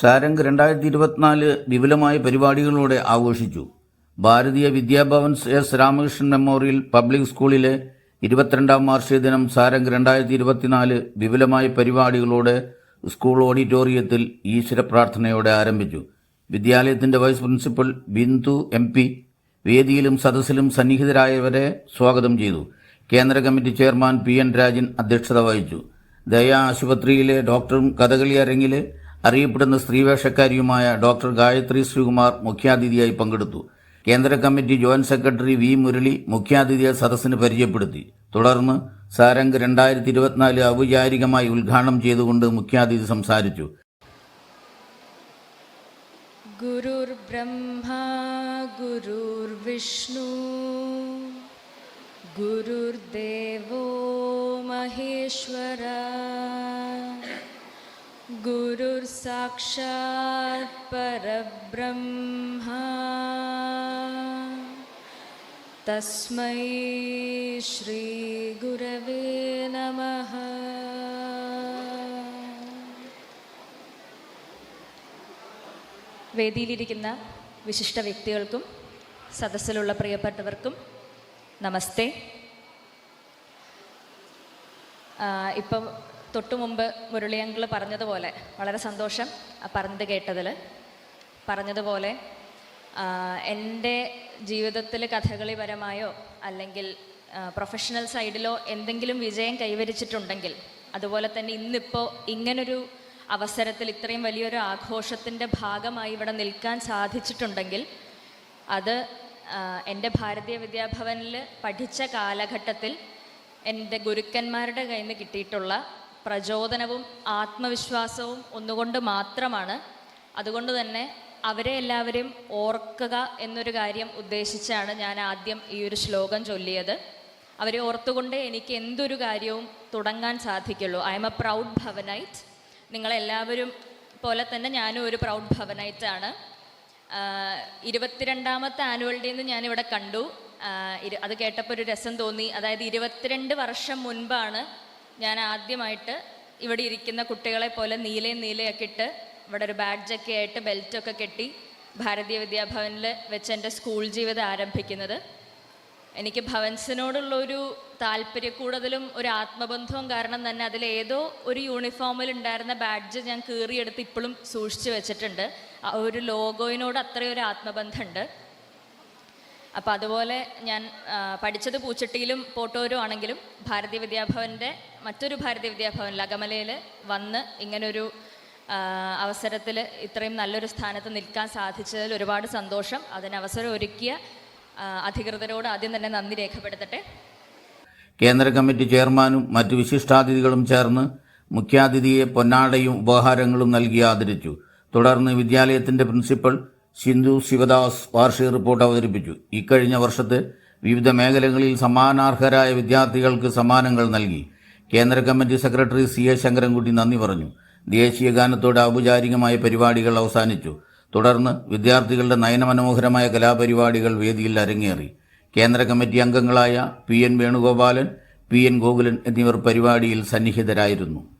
സാരംഗ് രണ്ടായിരത്തി ഇരുപത്തിനാല് വിപുലമായ പരിപാടികളോടെ ആഘോഷിച്ചു. Bharatiya Vidya Bhavan S Ramakrishnan memorial public സ്കൂളിലെ ഇരുപത്തിരണ്ടാം വാർഷിക ദിനം സാരംഗ് രണ്ടായിരത്തി ഇരുപത്തിനാല് വിപുലമായ പരിപാടികളോടെ സ്കൂൾ ഓഡിറ്റോറിയത്തിൽ ഈശ്വര പ്രാർത്ഥനയോടെ ആരംഭിച്ചു. വിദ്യാലയത്തിന്റെ vice principal Bindu M P വേദിയിലും സദസ്സിലും സന്നിഹിതരായവരെ സ്വാഗതം ചെയ്തു. കേന്ദ്ര committee chairman P N Rajan അധ്യക്ഷത വഹിച്ചു. ദയ ആശുപത്രിയിലെ ഡോക്ടറും കഥകളി അരങ്ങിലെ അറിയപ്പെടുന്ന സ്ത്രീവേഷക്കാരിയുമായ ഡോക്ടർ ഗായത്രി ശ്രീകുമാർ മുഖ്യാതിഥിയായി പങ്കെടുത്തു. കേന്ദ്ര committee joint secretary V Murali മുഖ്യാതിഥിയെ സദസ്സിന് പരിചയപ്പെടുത്തി. തുടർന്ന് സാരംഗ് രണ്ടായിരത്തി ഇരുപത്തിനാല് ഔപചാരികമായി ഉദ്ഘാടനം ചെയ്തുകൊണ്ട് മുഖ്യാതിഥി സംസാരിച്ചു. ഗുരുർ ബ്രഹ്മാ ഗുരുർ വിഷ്ണു ഗുരുർദേവോ മഹേശ്വര. गुरुर्साक्षात् परब्रह्मा तस्मै श्रीगुरवे नमः വേദിയിലിരിക്കുന്ന വിശിഷ്ട വ്യക്തികൾക്കും സദസ്സിലുള്ള പ്രിയപ്പെട്ടവർക്കും നമസ്തേ ഇപ്പം തൊട്ടു മുമ്പ് മുരളിയങ്കിൾ പറഞ്ഞതുപോലെ വളരെ സന്തോഷം പറഞ്ഞത് കേട്ടതിൽ പറഞ്ഞതുപോലെ എന്റെ ജീവിതത്തിൽ കഥകളിപരമായോ അല്ലെങ്കിൽ പ്രൊഫഷണൽ സൈഡിലോ എന്തെങ്കിലും വിജയം കൈവരിച്ചിട്ടുണ്ടെങ്കിൽ അതുപോലെ തന്നെ ഇന്നിപ്പോൾ ഇങ്ങനൊരു അവസരത്തിൽ ഇത്രയും വലിയൊരു ആഘോഷത്തിന്റെ ഭാഗമായി ഇവിടെ നിൽക്കാൻ സാധിച്ചിട്ടുണ്ടെങ്കിൽ അത് എന്റെ ഭാരതീയ വിദ്യാഭവനിൽ പഠിച്ച കാലഘട്ടത്തിൽ എന്റെ ഗുരുക്കന്മാരുടെ കയ്യിൽ നിന്ന് കിട്ടിയിട്ടുള്ള പ്രചോദനവും ആത്മവിശ്വാസവും ഒന്നുകൊണ്ട് മാത്രമാണ്. അതുകൊണ്ട് തന്നെ അവരെ എല്ലാവരെയും ഓർക്കുക എന്നൊരു കാര്യം ഉദ്ദേശിച്ചാണ് ഞാൻ ആദ്യം ഈ ഒരു ശ്ലോകം ചൊല്ലിയത്. അവരെ ഓർത്തുകൊണ്ട് എനിക്ക് എന്തൊരു കാര്യവും തുടങ്ങാൻ സാധിക്കുള്ളൂ. I am a proud Bhavanite നിങ്ങളെല്ലാവരും പോലെ തന്നെ ഞാനും ഒരു പ്രൗഡ് ഭവനൈറ്റാണ് ഇരുപത്തിരണ്ടാമത്തെ ആനുവൽ ഡേ എന്ന് ഞാനിവിടെ കണ്ടു. അത് കേട്ടപ്പോൾ ഒരു രസം തോന്നി. അതായത് ഇരുപത്തിരണ്ട് വർഷം മുൻപാണ് ഞാൻ ആദ്യമായിട്ട് ഇവിടെ ഇരിക്കുന്ന കുട്ടികളെ പോലെ നീലയും നീലയൊക്കെ ഇട്ട് ഇവിടെ ഒരു ബാഡ്ജൊക്കെ ആയിട്ട് ബെൽറ്റൊക്കെ കെട്ടി ഭാരതീയ വിദ്യാഭവനിൽ വെച്ച് എന്റെ സ്കൂൾ ജീവിതം ആരംഭിക്കുന്നത്. എനിക്ക് ഭവൻസിനോടുള്ള ഒരു താല്പര്യക്കൂടുതലും ഒരു ആത്മബന്ധവും കാരണം തന്നെ അതിൽ ഏതോ ഒരു യൂണിഫോമിൽ ഉണ്ടായിരുന്ന ബാഡ്ജ് ഞാൻ കീറിയെടുത്ത് ഇപ്പോഴും സൂക്ഷിച്ചു വെച്ചിട്ടുണ്ട്. ആ ഒരു ലോഗോയിനോട് അത്രയൊരു ആത്മബന്ധമുണ്ട്. അപ്പോൾ അതുപോലെ ഞാൻ പഠിച്ചത് പൂച്ചട്ടിയിലും പോട്ടോരും ആണെങ്കിലും ഭാരതീയ വിദ്യാഭവന്റെ മറ്റൊരു ഭാരതീയ വിദ്യാഭവൻ അകമലയിൽ വന്ന് ഇങ്ങനൊരു അവസരത്തിൽ ഇത്രയും നല്ലൊരു സ്ഥാനത്ത് നിൽക്കാൻ സാധിച്ചതിൽ ഒരുപാട് സന്തോഷം. അതിന് അവസരം ഒരുക്കിയ അധികൃതരോട് ആദ്യം തന്നെ നന്ദി രേഖപ്പെടുത്തട്ടെ. കേന്ദ്ര കമ്മിറ്റി ചെയർമാനും മറ്റ് വിശിഷ്ടാതിഥികളും ചേർന്ന് മുഖ്യാതിഥിയെ പൊന്നാടയും ഉപഹാരങ്ങളും നൽകി ആദരിച്ചു. തുടർന്ന് വിദ്യാലയത്തിന്റെ പ്രിൻസിപ്പൽ സിന്ധു ശിവദാസ് വാർഷിക റിപ്പോർട്ട് അവതരിപ്പിച്ചു. ഇക്കഴിഞ്ഞ വർഷത്തെ വിവിധ മേഖലകളിൽ സമ്മാനാർഹരായ വിദ്യാർത്ഥികൾക്ക് സമ്മാനങ്ങൾ നൽകി. കേന്ദ്ര committee secretary C A Sankarankutty നന്ദി പറഞ്ഞു. ദേശീയ ഗാനത്തോടെ ഔപചാരികമായ പരിപാടികൾ അവസാനിച്ചു. തുടർന്ന് വിദ്യാർത്ഥികളുടെ നയനമനോഹരമായ കലാപരിപാടികൾ വേദിയിൽ അരങ്ങേറി. കേന്ദ്ര കമ്മിറ്റി അംഗങ്ങളായ P N Venugopalan P N Gokulan എന്നിവർ പരിപാടിയിൽ സന്നിഹിതരായിരുന്നു.